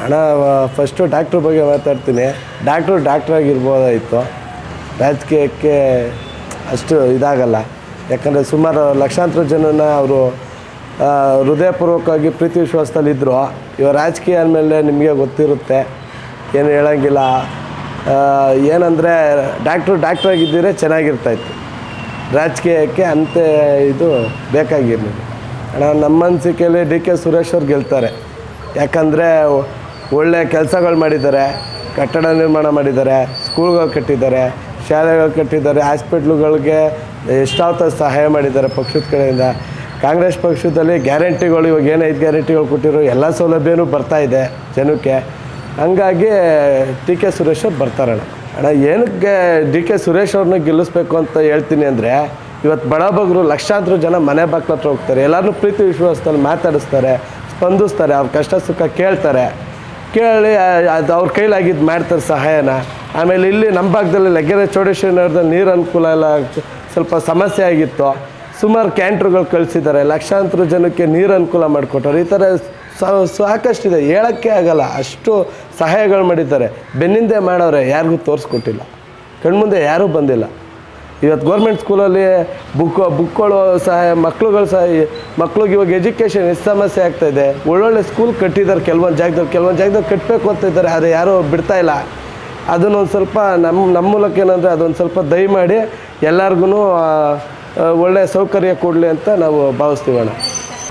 ಹಣ first doctor ಬಗ್ಗೆ ಮಾತಾಡ್ತೀನಿ. ಡಾಕ್ಟ್ರು ಡಾಕ್ಟ್ರಾಗಿರ್ಬೋದಾಯಿತು ರಾಜಕೀಯಕ್ಕೆ ಅಷ್ಟು ಇದಾಗಲ್ಲ. ಯಾಕಂದರೆ ಸುಮಾರು ಲಕ್ಷಾಂತರ ಜನನ ಅವರು ಹೃದಯಪೂರ್ವಕವಾಗಿ ಪ್ರೀತಿ ವಿಶ್ವಾಸದಲ್ಲಿದ್ದರು ಇವ ರಾಜಕೀಯ ಅಂದಮೇಲೆ ನಿಮಗೆ ಗೊತ್ತಿರುತ್ತೆ. ಏನು ಹೇಳೋಂಗಿಲ್ಲ. ಏನಂದರೆ ಡಾಕ್ಟ್ರು ಡಾಕ್ಟ್ರಾಗಿದ್ದರೆ ಚೆನ್ನಾಗಿರ್ತಾಯಿತ್ತು ರಾಜಕೀಯಕ್ಕೆ ಅಂತೆ ಇದು ಬೇಕಾಗಿರಲಿಲ್ಲ. ಅಣ್ಣ, ನಮ್ಮ ಅನಿಸಿಕೆಯಲ್ಲಿ ಡಿ ಕೆ ಸುರೇಶ್ ಅವ್ರು ಗೆಲ್ತಾರೆ. ಯಾಕಂದರೆ ಒಳ್ಳೆ ಕೆಲಸಗಳು ಮಾಡಿದ್ದಾರೆ, ಕಟ್ಟಡ ನಿರ್ಮಾಣ ಮಾಡಿದ್ದಾರೆ, ಸ್ಕೂಲ್ಗಳು ಕಟ್ಟಿದ್ದಾರೆ, ಶಾಲೆಗಳು ಕಟ್ಟಿದ್ದಾರೆ, ಹಾಸ್ಪಿಟ್ಲುಗಳಿಗೆ ಎಷ್ಟಾವತ್ತ ಸಹಾಯ ಮಾಡಿದ್ದಾರೆ ಪಕ್ಷದ ಕಡೆಯಿಂದ. ಕಾಂಗ್ರೆಸ್ ಪಕ್ಷದಲ್ಲಿ ಗ್ಯಾರಂಟಿಗಳು, ಇವಾಗ ಏನು ಐದು ಗ್ಯಾರಂಟಿಗಳು ಕೊಟ್ಟಿರೋ ಎಲ್ಲ ಸೌಲಭ್ಯನೂ ಬರ್ತಾ ಇದೆ ಜನಕ್ಕೆ. ಹಂಗಾಗಿ ಟಿ ಕೆ ಸುರೇಶ್ ಅವ್ರು ಬರ್ತಾರಣ್ಣ ಅಣ್ಣ, ಏನಕ್ಕೆ ಡಿ ಕೆ ಸುರೇಶ್ ಅವ್ರನ್ನ ಗೆಲ್ಲಿಸ್ಬೇಕು ಅಂತ ಹೇಳ್ತೀನಿ ಅಂದರೆ ಇವತ್ತು ಬಡಬಗರು ಲಕ್ಷಾಂತರ ಜನ ಮನೆ ಬಾಕ್ಲ ಹೋಗ್ತಾರೆ ಎಲ್ಲರನ್ನೂ ಪ್ರೀತಿ ವಿಶ್ವಾಸದಲ್ಲಿ ಮಾತಾಡಿಸ್ತಾರೆ, ಸ್ಪಂದಿಸ್ತಾರೆ, ಅವ್ರ ಕಷ್ಟ ಸುಖ ಕೇಳ್ತಾರೆ. ಕೇಳಿ ಅದು ಅವ್ರ ಕೈಲಾಗಿದ್ದು ಮಾಡ್ತಾರೆ ಸಹಾಯನ. ಆಮೇಲೆ ಇಲ್ಲಿ ನಮ್ಮ ಭಾಗದಲ್ಲಿ ಲಗ್ಗೆರೆ ಚೌಡೇಶ್ವರಿನಗರದಲ್ಲಿ ನೀರು ಅನುಕೂಲ ಎಲ್ಲ ಸ್ವಲ್ಪ ಸಮಸ್ಯೆ ಆಗಿತ್ತು. ಸುಮಾರು ಕ್ಯಾಂಟ್ರುಗಳು ಕಳಿಸಿದ್ದಾರೆ. ಲಕ್ಷಾಂತರ ಜನಕ್ಕೆ ನೀರು ಅನುಕೂಲ ಮಾಡಿಕೊಟ್ಟರು ಈ ಥರ ಸಾಕಷ್ಟು ಸಾಕಷ್ಟಿದೆ. ಹೇಳೋಕ್ಕೆ ಆಗಲ್ಲ. ಅಷ್ಟು ಸಹಾಯಗಳು ಮಾಡಿದ್ದಾರೆ. ಬೆನ್ನಿಂದೆ ಮಾಡೋರೆ ಯಾರಿಗೂ ತೋರಿಸ್ಕೊಟ್ಟಿಲ್ಲ. ಕಣ್ಮುಂದೆ ಯಾರೂ ಬಂದಿಲ್ಲ. ಇವತ್ತು ಗೌರ್ಮೆಂಟ್ ಸ್ಕೂಲಲ್ಲಿ ಬುಕ್ ಬುಕ್ಗಳು ಸಹಾಯ ಮಕ್ಳುಗಳು ಸಹ ಮಕ್ಳಿಗೆ ಇವಾಗ ಎಜುಕೇಷನ್ ಎಷ್ಟು ಸಮಸ್ಯೆ ಆಗ್ತಾ ಇದೆ. ಒಳ್ಳೊಳ್ಳೆ ಸ್ಕೂಲ್ ಕಟ್ಟಿದ್ದಾರೆ, ಕೆಲವೊಂದು ಜಾಗದಲ್ಲಿ ಕೆಲವೊಂದು ಜಾಗದಲ್ಲಿ ಕಟ್ಟಬೇಕು ಅಂತ ಇದ್ದಾರೆ, ಆದರೆ ಯಾರೂ ಬಿಡ್ತಾ ಇಲ್ಲ. ಅದನ್ನೊಂದು ಸ್ವಲ್ಪ ನಮ್ಮ ನಮ್ಮ ಮೂಲಕ ಏನಂದರೆ ಅದೊಂದು ಸ್ವಲ್ಪ ದಯಮಾಡಿ ಎಲ್ಲರಿಗೂ ಒಳ್ಳೆಯ ಸೌಕರ್ಯ ಕೊಡಲಿ ಅಂತ ನಾವು ಭಾವಿಸ್ತೀವಣ್ಣ